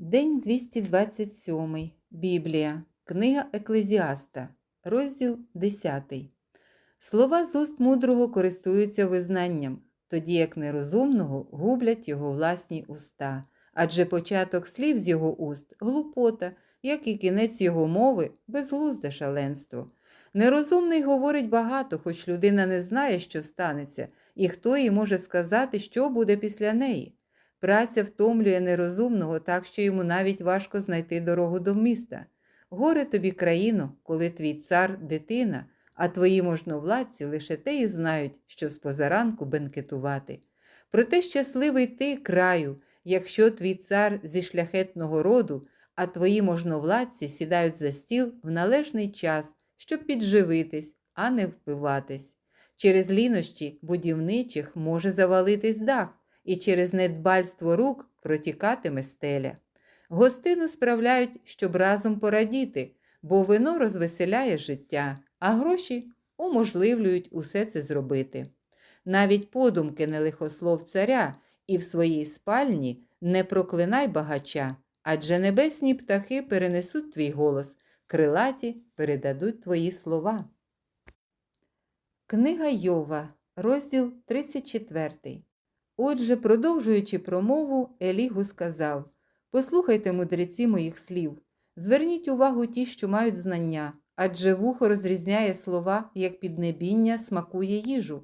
День 227. Біблія. Книга Еклезіаста. Розділ 10. Слова з уст мудрого користуються визнанням, тоді як нерозумного гублять його власні уста. Адже початок слів з його уст глупота, як і кінець його мови безглузде шаленство. Нерозумний говорить багато, хоч людина не знає, що станеться, і хто їй може сказати, що буде після неї. Праця втомлює нерозумного так, що йому навіть важко знайти дорогу до міста. Горе тобі, країно, коли твій цар дитина, а твої можновладці лише те й знають, що з позаранку бенкетувати. Проте щасливий ти, краю, якщо твій цар зі шляхетного роду, а твої можновладці сідають за стіл в належний час, щоб підживитись, а не впиватись. Через лінощі будівничих може завалитись дах і через недбальство рук протікатиме стеля. Гостину справляють, щоб разом порадіти, бо вино розвеселяє життя, а гроші уможливлюють усе це зробити. Навіть подумки не лихослов царя, і в своїй спальні не проклинай багача, адже небесні птахи перенесуть твій голос, крилаті передадуть твої слова. Книга Йова, розділ 34. Отже, продовжуючи промову, Елігу сказав: Послухайте, мудреці моїх слів, зверніть увагу ті, що мають знання, адже вухо розрізняє слова, як піднебіння смакує їжу.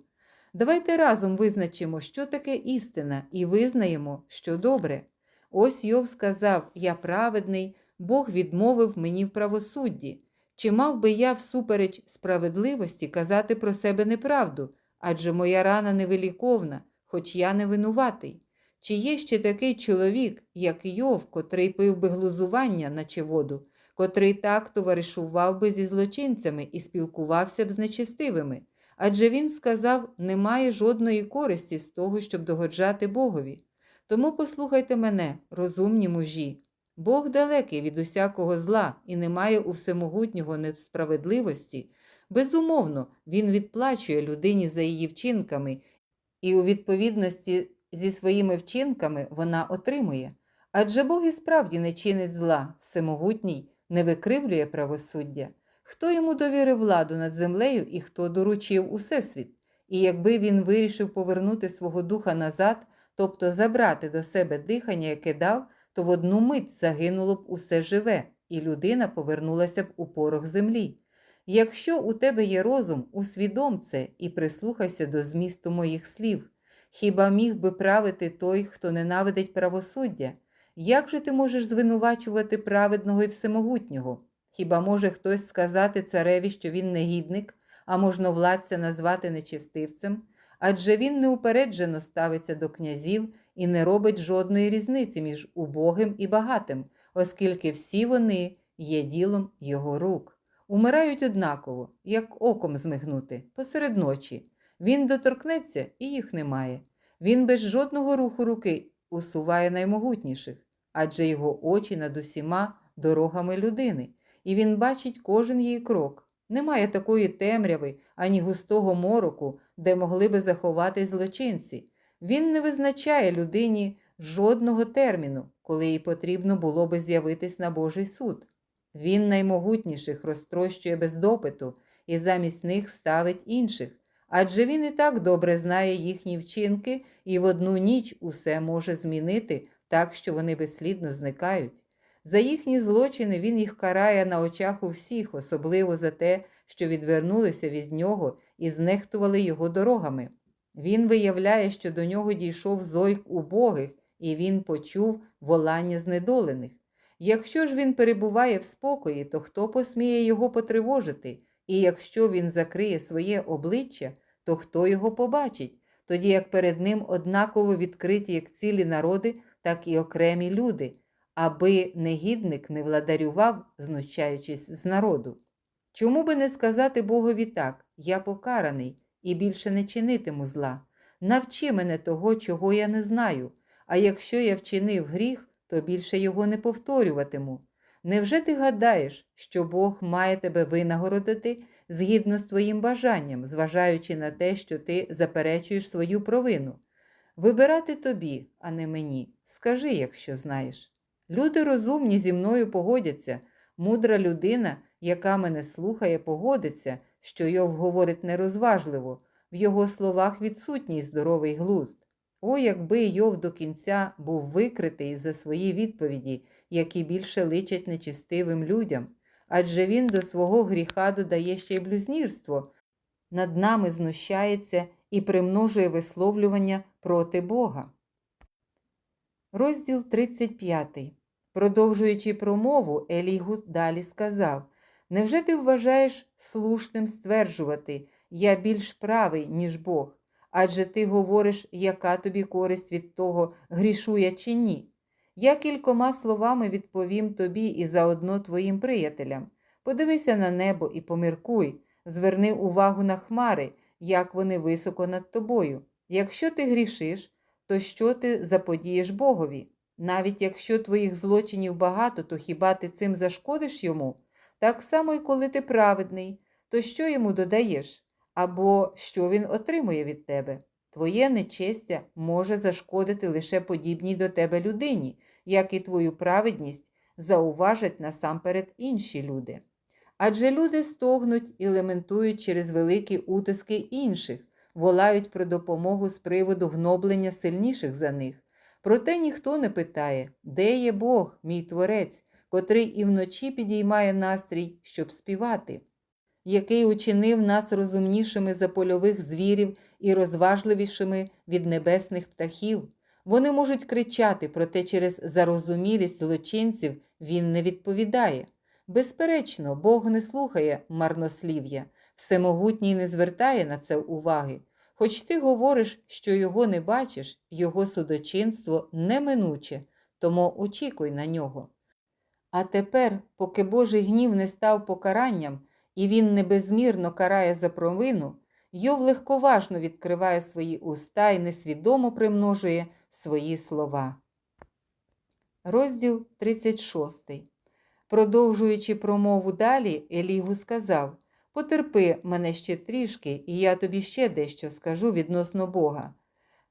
Давайте разом визначимо, що таке істина, і визнаємо, що добре. Ось Йов сказав: Я праведний, Бог відмовив мені в правосудді. Чи мав би я всупереч справедливості казати про себе неправду, адже моя рана невиліковна хоч я не винуватий. Чи є ще такий чоловік, як Йов, котрий пив би глузування, наче воду, котрий так товаришував би зі злочинцями і спілкувався б з нечестивими? Адже він сказав, немає жодної користі з того, щоб догоджати Богові. Тому послухайте мене, розумні мужі. Бог далекий від усякого зла і не має у всемогутнього несправедливості. Безумовно, він відплачує людині за її вчинками і у відповідності зі своїми вчинками вона отримує. Адже Бог і справді не чинить зла, всемогутній, не викривлює правосуддя. Хто йому довірив владу над землею і хто доручив усесвіт? І якби він вирішив повернути свого духа назад, тобто забрати до себе дихання, яке дав, то в одну мить загинуло б усе живе, і людина повернулася б у порох землі. Якщо у тебе є розум, усвідом це і прислухайся до змісту моїх слів. Хіба міг би правити той, хто ненавидить правосуддя? Як же ти можеш звинувачувати праведного і всемогутнього? Хіба може хтось сказати цареві, що він негідник, а можновладця назвати нечистивцем? Адже він неупереджено ставиться до князів і не робить жодної різниці між убогим і багатим, оскільки всі вони є ділом його рук. Умирають однаково, як оком змигнути, посеред ночі. Він доторкнеться і їх немає. Він без жодного руху руки усуває наймогутніших, адже його очі над усіма дорогами людини, і він бачить кожен її крок. Немає такої темряви ані густого мороку, де могли би заховати злочинці. Він не визначає людині жодного терміну, коли їй потрібно було би з'явитись на Божий суд. Він наймогутніших розтрощує без допиту і замість них ставить інших, адже він і так добре знає їхні вчинки і в одну ніч усе може змінити так, що вони безслідно зникають. За їхні злочини він їх карає на очах у всіх, особливо за те, що відвернулися від нього і знехтували його дорогами. Він виявляє, що до нього дійшов зойк убогих, і він почув волання знедолених. Якщо ж він перебуває в спокої, то хто посміє його потривожити? І якщо він закриє своє обличчя, то хто його побачить, тоді як перед ним однаково відкриті як цілі народи, так і окремі люди, аби негідник не владарював, знущаючись з народу. Чому би не сказати Богові так, я покараний і більше не чинитиму зла. Навчи мене того, чого я не знаю, а якщо я вчинив гріх, то більше його не повторюватиму. Невже ти гадаєш, що Бог має тебе винагородити згідно з твоїм бажанням, зважаючи на те, що ти заперечуєш свою провину? Вибирати тобі, а не мені. Скажи, якщо знаєш. Люди розумні зі мною погодяться. Мудра людина, яка мене слухає, погодиться, що Йов говорить нерозважливо, в його словах відсутній здоровий глузд. О, якби Йов до кінця був викритий за свої відповіді, які більше личать нечистивим людям, адже він до свого гріха додає ще й блюзнірство, над нами знущається і примножує висловлювання проти Бога. Розділ 35. Продовжуючи промову, Елігу далі сказав: Невже ти вважаєш слушним стверджувати, я більш правий, ніж Бог? Адже ти говориш, яка тобі користь від того, грішу я чи ні? Я кількома словами відповім тобі і заодно твоїм приятелям. Подивися на небо і поміркуй, зверни увагу на хмари, як вони високо над тобою. Якщо ти грішиш, то що ти заподієш Богові? Навіть якщо твоїх злочинів багато, то хіба ти цим зашкодиш йому? Так само й коли ти праведний, то що йому додаєш? Або що він отримує від тебе? Твоє нечестя може зашкодити лише подібній до тебе людині, як і твою праведність зауважать насамперед інші люди. Адже люди стогнуть і лементують через великі утиски інших, волають про допомогу з приводу гноблення сильніших за них. Проте ніхто не питає, де є Бог, мій творець, котрий і вночі підіймає настрій, щоб співати, який учинив нас розумнішими за польових звірів і розважливішими від небесних птахів. Вони можуть кричати, проте через зарозумілість злочинців він не відповідає. Безперечно, Бог не слухає марнослів'я, всемогутній не звертає на це уваги. Хоч ти говориш, що його не бачиш, його судочинство неминуче, тому очікуй на нього. А тепер, поки Божий гнів не став покаранням, і він не безмірно карає за провину, Йов легковажно відкриває свої уста і несвідомо примножує свої слова. Розділ 36. Продовжуючи промову далі, Елігу сказав Потерпи мене ще трішки, і я тобі ще дещо скажу відносно Бога.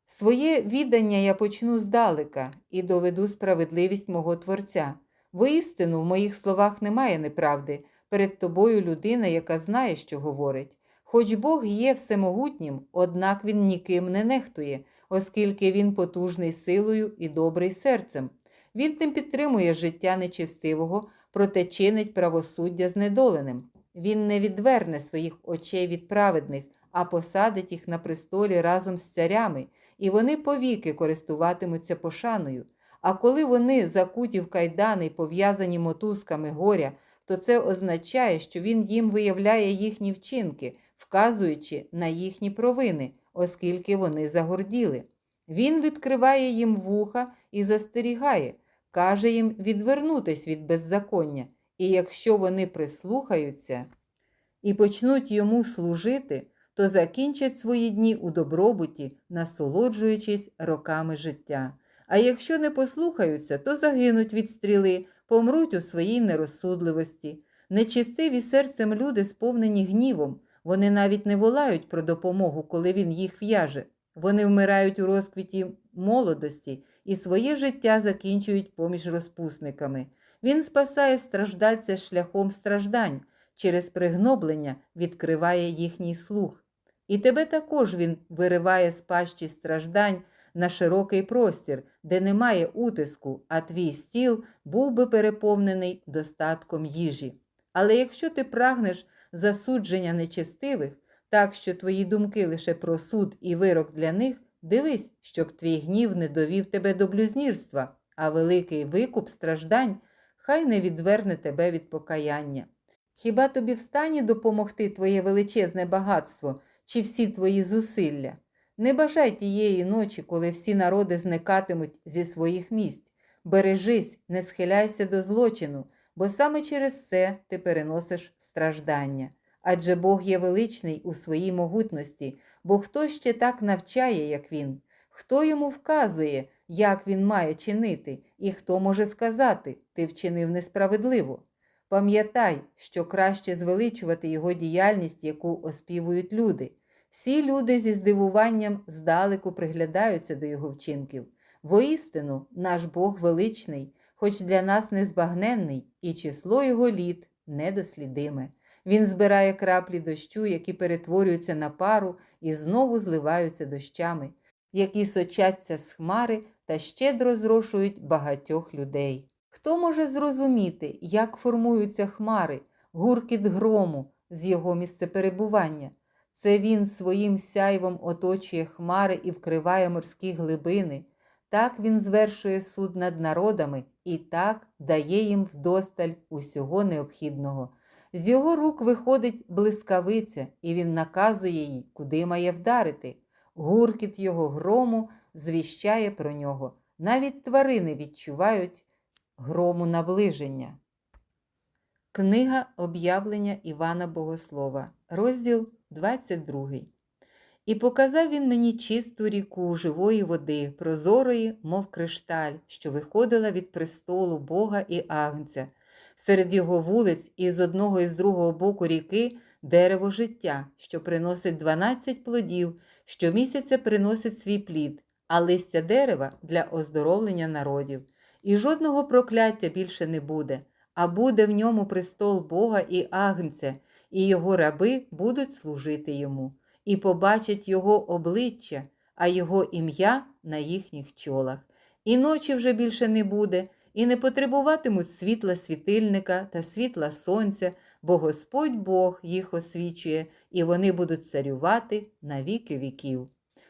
Своє віддання я почну здалека і доведу справедливість мого Творця. Воістину, в моїх словах немає неправди, перед тобою людина, яка знає, що говорить. Хоч Бог є всемогутнім, однак він ніким не нехтує, оскільки він потужний силою і добрий серцем. Він не підтримує життя нечистивого, проте чинить правосуддя знедоленим. Він не відверне своїх очей від праведних, а посадить їх на престолі разом з царями, і вони повіки користуватимуться пошаною. А коли вони закуті в кайдани й пов'язані мотузками горя, то це означає, що він їм виявляє їхні вчинки, вказуючи на їхні провини, оскільки вони загорділи. Він відкриває їм вуха і застерігає, каже їм відвернутись від беззаконня, і якщо вони прислухаються і почнуть йому служити, то закінчать свої дні у добробуті, насолоджуючись роками життя. А якщо не послухаються, то загинуть від стріли, помруть у своїй нерозсудливості. Нечистиві серцем люди сповнені гнівом, вони навіть не волають про допомогу, коли він їх в'яже. Вони вмирають у розквіті молодості і своє життя закінчують поміж розпусниками. Він спасає страждальця шляхом страждань, через пригноблення відкриває їхній слух. І тебе також він вириває з пащі страждань на широкий простір, де немає утиску, а твій стіл був би переповнений достатком їжі. Але якщо ти прагнеш засудження нечестивих, так що твої думки лише про суд і вирок для них, дивись, щоб твій гнів не довів тебе до блюзнірства, а великий викуп страждань хай не відверне тебе від покаяння. Хіба тобі встані допомогти твоє величезне багатство чи всі твої зусилля? Не бажай тієї ночі, коли всі народи зникатимуть зі своїх місць. Бережись, не схиляйся до злочину, бо саме через це ти переносиш страждання. Адже Бог є величний у своїй могутності, бо хто ще так навчає, як він, хто йому вказує, як він має чинити, і хто може сказати, ти вчинив несправедливо. Пам'ятай, що краще звеличувати його діяльність, яку оспівують люди. Всі люди зі здивуванням здалеку приглядаються до його вчинків. Воістину, наш Бог величний, хоч для нас незбагненний, і число його літ недослідиме. Він збирає краплі дощу, які перетворюються на пару і знову зливаються дощами, які сочаться з хмари та щедро зрошують багатьох людей. Хто може зрозуміти, як формуються хмари, гуркіт грому з його місцеперебування? Це він своїм сяйвом оточує хмари і вкриває морські глибини. Так він звершує суд над народами і так дає їм вдосталь усього необхідного. З його рук виходить блискавиця, і він наказує їй, куди має вдарити. Гуркіт його грому звіщає про нього. Навіть тварини відчувають грому наближення. Книга об'явлення Івана Богослова, розділ 22. І показав він мені чисту ріку живої води, прозорої, мов кришталь, що виходила від престолу Бога і Агнця. Серед його вулиць і з одного і з другого боку ріки дерево життя, що приносить 12 плодів, щомісяця приносить свій плід, а листя дерева для оздоровлення народів. І жодного прокляття більше не буде, а буде в ньому престол Бога і Агнця, і його раби будуть служити йому, і побачать його обличчя, а його ім'я на їхніх чолах. І ночі вже більше не буде, і не потребуватимуть світла світильника та світла сонця, бо Господь Бог їх освічує, і вони будуть царювати на віки віків.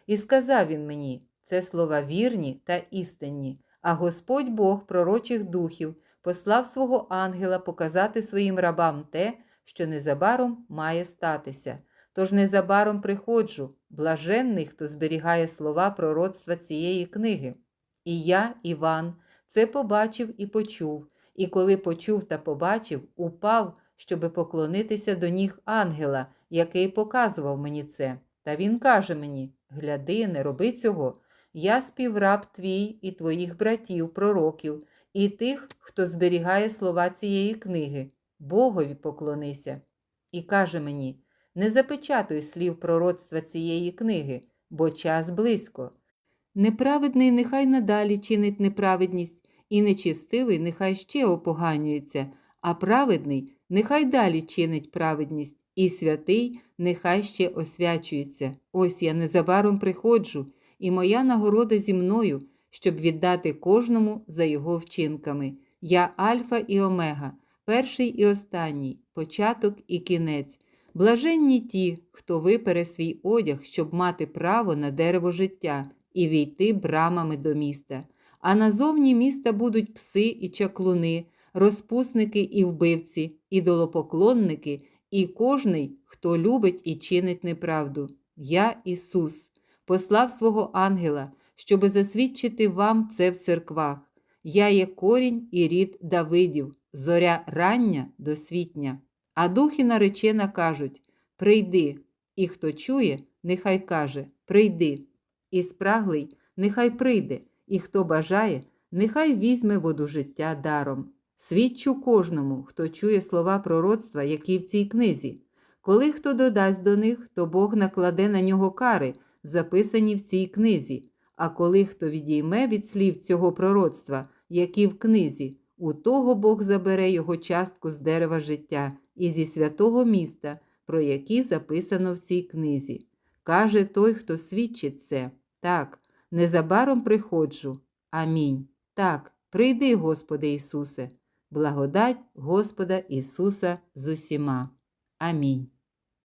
І сказав він мені: це слова вірні та істинні, а Господь Бог пророчих духів послав свого ангела показати своїм рабам те, що незабаром має статися. Тож незабаром приходжу, блаженний, хто зберігає слова пророцтва цієї книги. І я, Іван, це побачив і почув, і коли почув та побачив, упав, щоби поклонитися до ніг ангела, який показував мені це. Та він каже мені: Гляди, не роби цього. Я співраб твій і твоїх братів, пророків, і тих, хто зберігає слова цієї книги, Богові поклонися. І каже мені: не запечатуй слів пророцтва цієї книги, бо час близько. Неправедний нехай надалі чинить неправедність, і нечистивий нехай ще опоганюється, а праведний нехай далі чинить праведність, і святий нехай ще освячується. Ось я незабаром приходжу, і моя нагорода зі мною, щоб віддати кожному за його вчинками. Я Альфа і Омега, перший і останній, початок і кінець. Блаженні ті, хто випере свій одяг, щоб мати право на дерево життя і війти брамами до міста. А назовні міста будуть пси і чаклуни, розпусники і вбивці, ідолопоклонники, і кожний, хто любить і чинить неправду. Я, Ісус, послав свого ангела, щоби засвідчити вам це в церквах. Я є корінь і рід Давидів, зоря рання досвітня. А духи наречена кажуть Прийди, і хто чує, нехай каже Прийди. І спраглий, нехай прийде, і хто бажає, нехай візьме воду життя даром. Свідчу кожному, хто чує слова пророцтва, які в цій книзі. Коли хто додасть до них, то Бог накладе на нього кари, записані в цій книзі. А коли хто відійме від слів цього пророцтва, які в книзі, у того Бог забере його частку з дерева життя і зі святого міста, про які записано в цій книзі. Каже той, хто свідчить це. Так, незабаром приходжу. Амінь. Так, прийди, Господи Ісусе, благодать Господа Ісуса з усіма. Амінь.